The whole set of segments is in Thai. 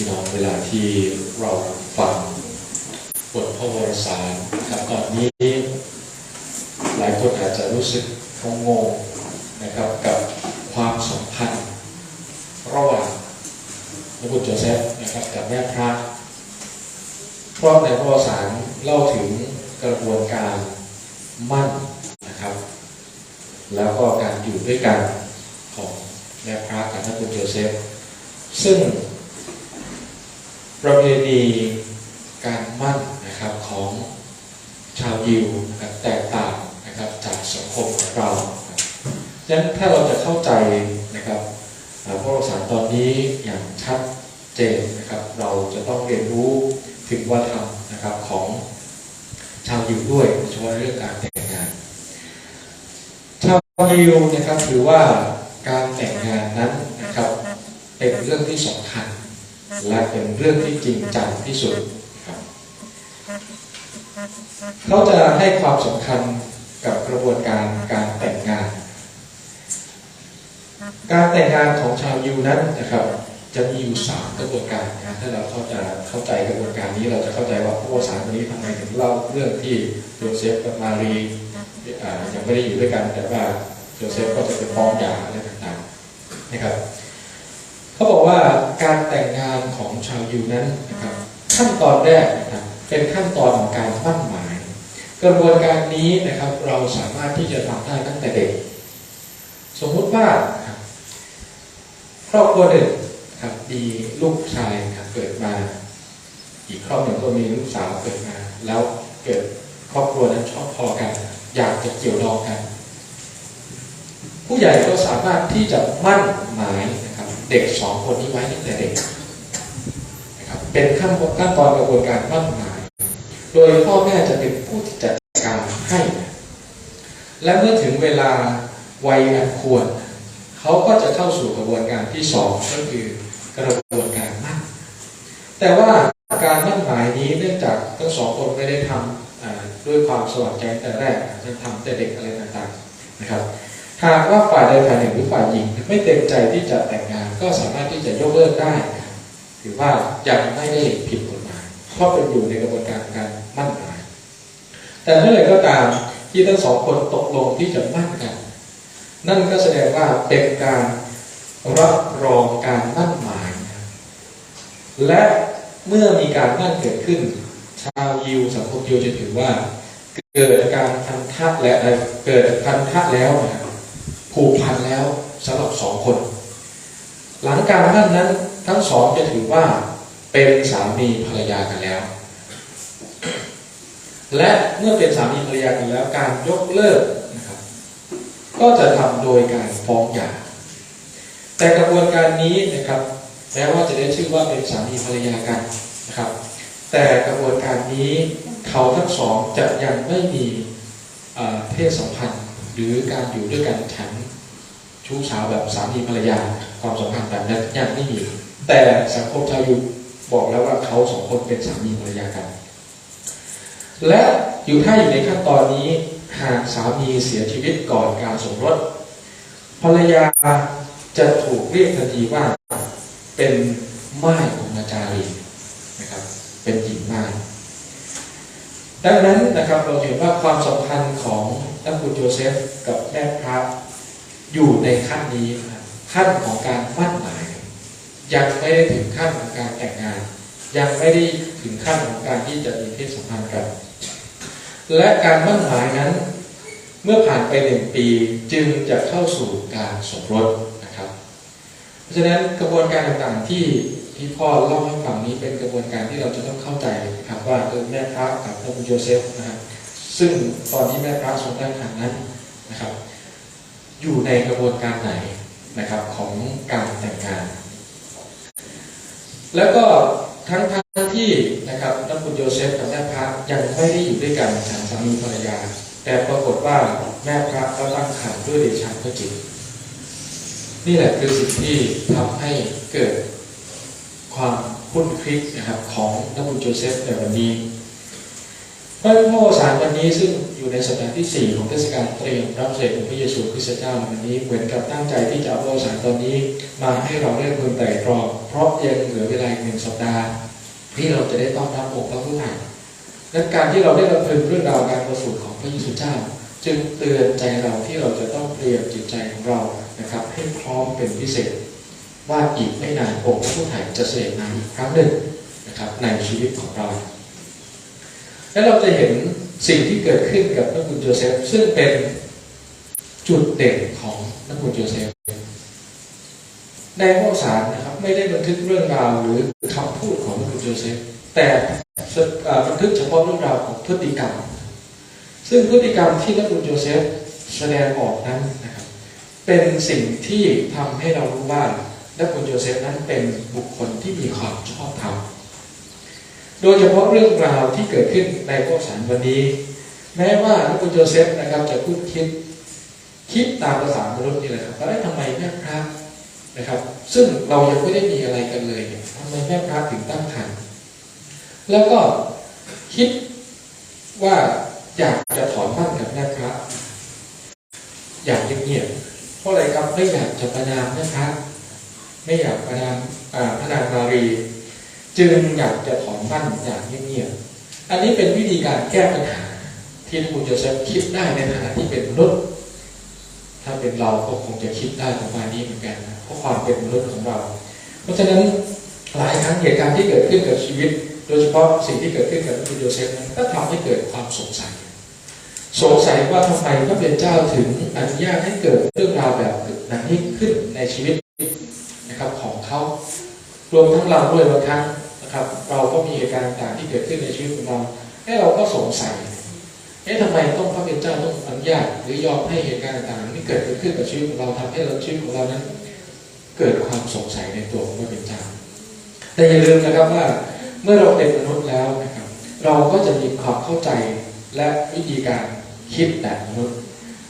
พี่น้องเวลาที่เราฟังบทพระวรสารครับตอนนี้ หลายคนอาจจะรู้สึกงงนะครับกับความสัมพันธ์ระหว่างพระบุตรโจเซฟนะครับกับแม่พระเพราะในพระวรสารเล่าถึงกระบวนการมั่นนะครับ แล้วก็การอยู่ด้วยกันของแม่พระกับท่านบุตรโจเซฟซึ่ง ประเพณีการมั่นนะครับของชาวยิวนะแตกต่างนะครับจากสังคมของเราดังนั้นถ้าเราจะเข้าใจนะครับพระวรสารตอนนี้อย่างชัดเจนนะครับเราจะต้องเรียนรู้ถึงวัฒนธรรมนะครับของชาวยิวด้วยโดยเฉพาะเรื่องการแต่งงาน ชาวยิวนะครับถือว่าการแต่งงานนั้นนะครับเป็นเรื่องที่สำคัญ และเป็นเรื่องที่จริงจังที่สุดครับเขาจะให้ความสำคัญกับกระบวนการการแต่งงาน การแต่งงานของชาวยิวนั้นนะครับ จะมีอยู่สามกระบวนการนะถ้าเราเข้าใจเข้าใจกระบวนการนี้เราจะเข้าใจว่าพระวสารคนนี้ทำไมถึงเล่าเรื่องที่โยเซฟกับมารียังไม่ได้อยู่ด้วยกันแต่ว่าโยเซฟก็จะไปฟ้องหย่าอะไรต่างๆนะครับ เขาบอกว่าการแต่งงานของชาวยิวนั้นนะครับขั้นตอนแรกนะครับเป็นขั้นตอนของการมั่นหมาย กระบวนการนี้นะครับเราสามารถที่จะทำได้ตั้งแต่เด็ก สมมุติว่าครอบครัวหนึ่งครับมีลูกชายครับเกิดมา อีกครอบหนึ่งก็มีลูกสาวเกิดมา แล้วเกิดครอบครัวนั้นชอบพอกัน อยากจะเกี่ยวดองกัน ผู้ใหญ่ก็สามารถที่จะมั่นหมายนะ เด็กสองคนนี้ไว้ตั้งแต่เด็กนะครับเป็นขั้นขั้นตอนกระบวนการมั่นหมาย โดยพ่อแม่จะเป็นผู้ที่จัดการให้ และเมื่อถึงเวลาวัยอันควร เขาก็จะเข้าสู่กระบวนการที่สองก็คือกระบวนการมั่นแต่ว่าการมั่นหมายนี้เนื่องจากทั้งสองคนไม่ได้ทำอ่าด้วยความสมัครใจแต่แรกจจะทำแต่เด็กอะไรต่างๆนะครับ หากว่าฝ่ายใดฝ่ายหนึ่งหรือฝ่ายหญิงไม่เต็มใจที่จะแต่งงาน ก็สามารถที่จะยกเลิกได้ถือว่ายังไม่ได้ผิดกฎหมายเพราะเป็นอยู่ในกระบวนการการมั่นหมาย แต่เมื่อไหร่ก็ตามที่ทั้งสองคนตกลงที่จะมั่นกัน นั่นก็แสดงว่าเป็นการรับรองการมั่นหมาย และเมื่อมีการมั่นเกิดขึ้น ชาวยิวสังคมยิวจะถือว่า เกิดการพันธะและเกิดพันธะแล้วนะ ผูกพันแล้วสำหรับสองคน หลังการมั่นนั้นทั้งสองจะถือว่าเป็นสามีภรรยากันแล้ว และเมื่อเป็นสามีภรรยากันแล้วการยกเลิกนะครับ ก็จะทำโดยการฟ้องหย่าแต่กระบวนการนี้นะครับแม้ว่าจะได้ชื่อว่าเป็นสามีภรรยากันนะครับ แต่กระบวนการนี้เขาทั้งสองจะยังไม่มีเอ่อเพศสัมพันธ์ หรือการอยู่ด้วยกันฉันชู้สาวแบบสามีภรรยาความสัมพันธ์แบบนั้นยังไม่มี แต่สังคมชาวยุบอกแล้วว่าเขาสองคนเป็นสามีภรรยากัน และอยู่ถ้าอยู่ในขั้นตอนนี้หากสามีเสียชีวิตก่อนการสมรสภรรยาจะถูกเรียกทันทีว่าเป็นม่ายองอาจารีนะครับ เป็นหญิงม่าย ดังนั้นนะครับเราเห็นว่าความสัมพันธ์ของนักบุญโจเซฟกับแม่พระอยู่ในขั้นนี้นะขั้นของการมั่นหมาย ยังไม่ได้ถึงขั้นของการแต่งงาน ยังไม่ได้ถึงขั้นของการที่จะมีเพศสัมพันธ์กัน และการมั่นหมายนั้น เมื่อผ่านไปหนึ่งปีจึงจะเข้าสู่การสมรสนะครับ เพราะฉะนั้นกระบวนการต่างๆที่ ที่พ่อเล่าให้ฟังนี้เป็นกระบวนการที่เราจะต้องเข้าใจนะครับว่าเออแม่พระกับพระคุณโยเซฟนะครับซึ่งตอนที่แม่พระทรงตั้งครรภ์นั้นนะครับ อยู่ในกระบวนการไหนนะครับของการแต่งงาน แล้วก็ทั้งทั้งที่นะครับนักคุณโยเซฟกับแม่พระยังไม่ได้อยู่ด้วยกันฉันสามีภรรยา แต่ปรากฏว่าแม่พระก็ตั้งครรภ์ด้วยเดชะพระจิตนี่แหละคือสิ่งที่ทำให้เกิด ความคุ้นคิดนะครับของนักบุญโจเซฟในวันนี้พระพ่อสารวันนี้ซึ่งอยู่ในสัปดาห์ที่ 4 ของเทศกาลเตรียมรับเสด็จของพระเยซูคริสต์เจ้าวันนี้เหมือนกับตั้งใจที่จะเอาพระสารตอนนี้ มาให้เราได้พึงไต่ตรองเพราะยังเหลือเวลาอีกหนึ่งสัปดาห์ ที่เราจะได้ต้อนรับองค์พระผู้ใหญ่และการที่เราได้รับรู้เรื่องราวการประสูติของพระเยซูเจ้า จึงเตือนใจเราที่เราจะต้องเตรียมจิตใจของเรานะครับ ให้พร้อมเป็นพิเศษ ว่าอีกไม่นานองค์พระผู้ใหญ่จะเสด็จมาอีกครั้งหนึ่งนะครับในชีวิตของเรา และเราจะเห็นสิ่งที่เกิดขึ้นกับนักบุญโจเซฟซึ่งเป็นจุดเด่นของนักบุญโจเซฟในข้อสารนะครับไม่ได้บันทึกเรื่องราวหรือคำพูดของนักบุญโจเซฟแต่บันทึกเฉพาะเรื่องราวของพฤติกรรม ซึ่งพฤติกรรมที่นักบุญโจเซฟแสดงออกนั้นนะครับเป็นสิ่งที่ทำให้เรารู้ว่า นักบุญโจเซฟนั้นเป็นบุคคลที่มีความชอบธรรมโดยเฉพาะเรื่องราวที่เกิดขึ้นในข้อสารวันนี้ แม้ว่านักบุญโจเซฟนะครับจะพูดคิดคิดตามภาษามนุษย์นี่แหละครับว่าทำไมแม่พระนะครับ ซึ่งเรายังไม่ได้มีอะไรกันเลยทำไมแม่พระถึงตั้งครรภ์แล้วก็คิดว่าอยากจะถอนมั่นกับแม่พระ อยากเงียบๆเพราะอะไรครับไม่อยากจะประนามแม่พระ ไม่อยากประนามพระนางมารี จึงอยากจะถอนมั่นอย่างเงียบๆอันนี้เป็นวิธีการแก้ปัญหา ที่คุณโจเซฟคิดได้ในฐานะที่เป็นมนุษย์ ถ้าเป็นเราก็คงจะคิดได้ประมาณนี้เหมือนกันนะเพราะความเป็นมนุษย์ของเรา เพราะฉะนั้นหลายครั้งเหตุการณ์ที่เกิดขึ้นกับชีวิต โดยเฉพาะสิ่งที่เกิดขึ้นกับคุณโยเซฟนั้นก็ทำให้เกิดความสงสัยสงสัยว่าทำไมพระเป็นเจ้าถึงอนุญาตให้เกิดเรื่องราวแบบนั้นขึ้นในชีวิต เขารวมทั้งเราด้วยบางครั้งนะครับ เราก็มีเหตุการณ์ต่างที่เกิดขึ้นในชีวิตของเราให้เราก็สงสัยเอ๊ะทำไมต้องพระเป็นเจ้าต้องอนุญาตหรือยอมให้เหตุการณ์ต่างๆที่เกิดขึ้นกับชีวิตของเราทำให้เราชีวิตของเรานั้น เกิดความสงสัยในตัวของพระเป็นเจ้าแต่อย่าลืมนะครับว่าเมื่อเราเป็นมนุษย์แล้วนะครับ เราก็จะมีความเข้าใจและวิธีการคิดแบบมนุษย์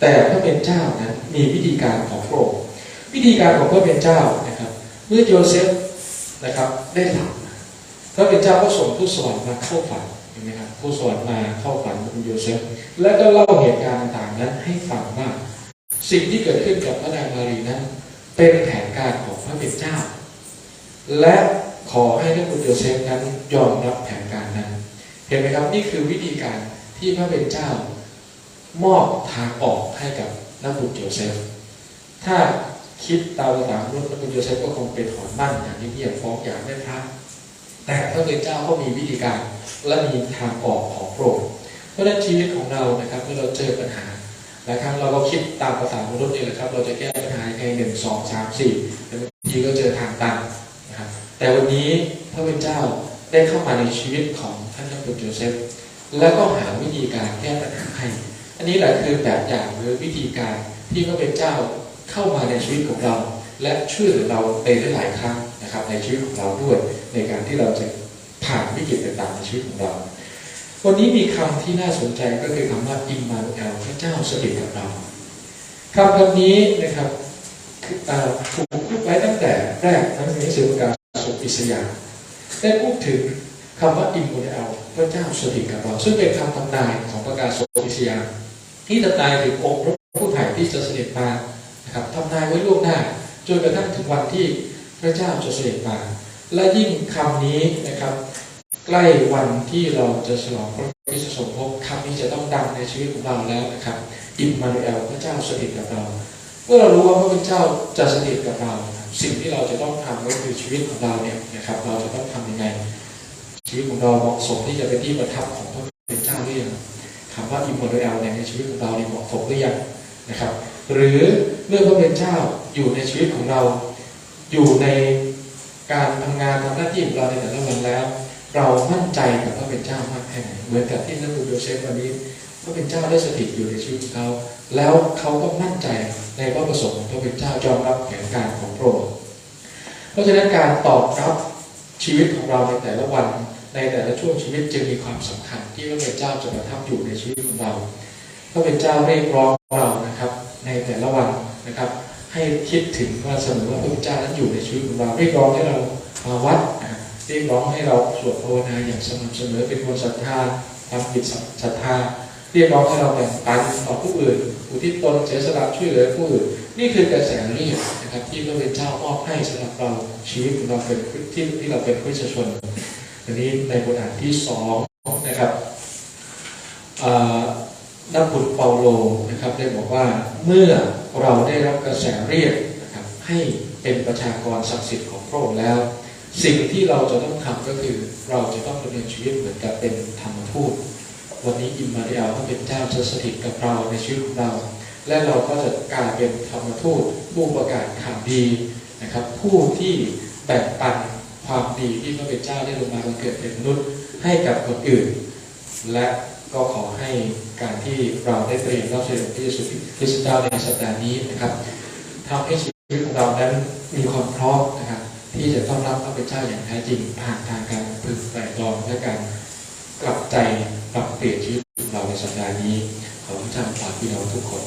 แต่พระเป็นเจ้านั้นมีวิธีการของพระองค์วิธีการของพระเป็นเจ้านะครับ เมื่อโยเซฟนะครับได้หลับพระเป็นเจ้าก็ส่งผู้สวรรค์มาเข้าฝันเห็นไหมครับผู้สวรรค์มาเข้าฝันคุณโยเซฟและก็เล่าเหตุการณ์ต่างๆนั้นให้ฟังว่าสิ่งที่เกิดขึ้นกับพระนางมารีนั้น เป็นแผนการของพระเป็นเจ้า และขอให้ท่านคุณโยเซฟนั้นยอมรับแผนการนั้น เห็นไหมครับนี่คือวิธีการที่พระเป็นเจ้ามอบทางออกให้กับนักบุญโยเซฟถ้า คิดตามภาษามนุษย์นักบุญโยเซฟก็คงเป็นถอนมั่นอย่างที่เพียรฟ้องอย่างไม่พระแต่พระเป็นเจ้าก็มีวิธีการและมีทางออกของพระองค์เพราะฉะนั้นชีวิตของเรานะครับเมื่อเราเจอปัญหาหลายครั้งเราก็คิดตามภาษามนุษย์นี่แหละครับ เราจะแก้ปัญหายังไงหนึ่งสองสามสี่แต่บางทีก็เจอทางตันนะครับแต่วันนี้พระเป็นเจ้าได้เข้ามาในชีวิตของท่านนักบุญโยเซฟแล้วก็หาวิธีการแก้ปัญหาให้ อันนี้แหละคือแบบอย่างหรือวิธีการที่พระเป็นเจ้า เข้ามาในชีวิตของเรา และช่วยเหลือเราในหลายๆครั้งนะครับในชีวิตของเราด้วย ในการที่เราจะผ่านวิกฤตต่างๆในชีวิตของเรา วันนี้มีคำที่น่าสนใจก็คือคำว่าอิมมานูเอลพระเจ้าสถิตกับเราคำคำนี้นะครับถูกพูดไว้ตั้งแต่แรกทั้งในหนังสือประกาศสุอิสยาได้พูดถึงคำว่าอิมมานูเอลพระเจ้าสถิตกับเรา ซึ่งเป็นคำทำนายของประกาศสุอิสยาที่ทำนายถึงองค์พระผู้ไถ่ที่จะเสด็จมา นะครับทำนายไว้ล่วงหน้าจนกระทั่งถึงวันที่พระเจ้าจะเสด็จมา และยิ่งคำนี้นะครับ ใกล้วันที่เราจะฉลองพระคริสตสมภพคำนี้จะต้องดังในชีวิตของเราแล้วนะครับอิมมานูเอลพระเจ้าสถิตกับเรา เมื่อเรารู้ว่าพระเป็นเจ้าจะสถิตกับเรา สิ่งที่เราจะต้องทำก็คือชีวิตของเราเนี่ยนะครับเราจะต้องทำยังไง ชีวิตของเราเหมาะสมที่จะเป็นที่ประทับของพระเป็นเจ้าหรือยังถามว่าอิมมานูเอลในชีวิตของเราเนี่ยเหมาะสมหรือยังนะครับ หรือเมื่อพระเป็นเจ้าอยู่ในชีวิตของเรา อยู่ในการทำงานทำหน้าที่ของเราในแต่ละวันแล้ว เรามั่นใจกับพระเป็นเจ้ามากแค่ไหนเหมือนกับที่นักบุญโยเซฟวันนี้พระเป็นเจ้าได้สถิตอยู่ในชีวิตของเขาแล้วเขาก็มั่นใจในพระประสงค์ของพระเป็นเจ้ายอมรับแผนการของพระองค์เพราะฉะนั้นการตอบรับชีวิตของเราในแต่ละวัน ในแต่ละช่วงชีวิตจึงมีความสำคัญที่พระเป็นเจ้าจะประทับอยู่ในชีวิตของเราพระเป็นเจ้าเรียกร้องเรา แต่ละวันนะครับ ให้คิดถึงว่าเสมอว่าพระเป็นเจ้านั้นอยู่ในชีวิตของเราเรียกร้องให้เรามาวัดเรียกร้องให้เราสวดภาวนาอย่างสม่ำเสมอเป็นคนศรัทธาทำกิจศรัทธา เรียกร้องให้เราแบ่งปันต่อผู้อื่นอุทิศตนเสียสละช่วยเหลือผู้อื่นนี่คือกระแสเรียกนะครับที่พระเป็นเจ้ามอบให้สำหรับเราชีวิตของเราเป็นที่ที่เราเป็นคริสตชนอันนี้ในบทอ่านที่สองนะครับ นักบุญเปาโลนะครับได้บอกว่าเมื่อเราได้รับกระแสเรียกนะครับให้เป็นประชากรศักดิ์สิทธิ์ของพระองค์แล้ว สิ่งที่เราจะต้องทำก็คือเราจะต้องดำเนินชีวิตเหมือนกับเป็นธรรมทูตวันนี้อิมมาเรียลพระเป็นเจ้าจะสถิตกับเราในชีวิตของเรา และเราก็จะกลายเป็นธรรมทูตผู้ประกาศข่าวดีนะครับ ผู้ที่แบ่งปันความดีที่พระเป็นเจ้าได้ลงมาบังเกิดเป็นมนุษย์ให้กับคนอื่น และ ก็ขอให้การที่เราได้เตรียมรับเสด็จพระเยซูคริสต์เจ้าในสัปดาห์นี้นะครับทำให้ชีวิตของเรานั้นมีความพร้อมนะครับ ที่จะต้อนรับพระเป็นเจ้าอย่างแท้จริงผ่านทางการพึงไตรตรองและการกลับใจปรับเปลี่ยนชีวิตเราในสัปดาห์นี้ขอพระเจ้าฝากพี่น้องทุกคน